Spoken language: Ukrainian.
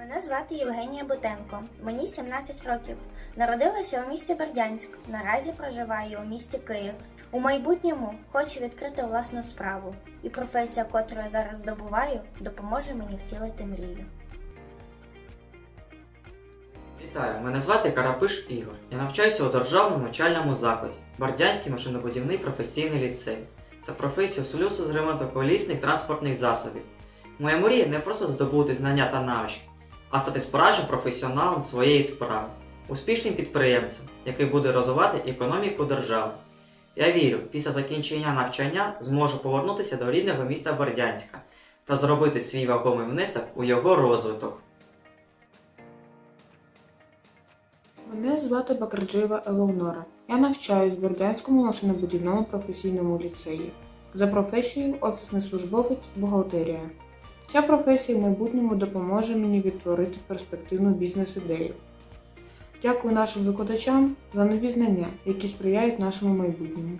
Мене звати Євгенія Бутенко. Мені 17 років. Народилася у місті Бердянськ. Наразі проживаю у місті Київ. У майбутньому хочу відкрити власну справу, і професія, котру я зараз здобуваю, допоможе мені втілити мрію. Вітаю, мене звати Карапиш Ігор. Я навчаюся у державному навчальному закладі Бардянський машинобудівний професійний ліцей. За професію слюсу з ремонту колісних транспортних засобів. Моя мрія не просто здобути знання та навички, а стати справжнім професіоналом своєї справи, успішним підприємцем, який буде розвивати економіку держави. Я вірю, після закінчення навчання зможу повернутися до рідного міста Бердянська та зробити свій вагомий внесок у його розвиток. Мене звати Бакарджиєва Елеонора. Я навчаюсь в Бердянському машинобудівному професійному ліцеї. За професією офісний службовець бухгалтерія. Ця професія в майбутньому допоможе мені відтворити перспективну бізнес-ідею. Дякую нашим викладачам за нові знання, які сприяють нашому майбутньому.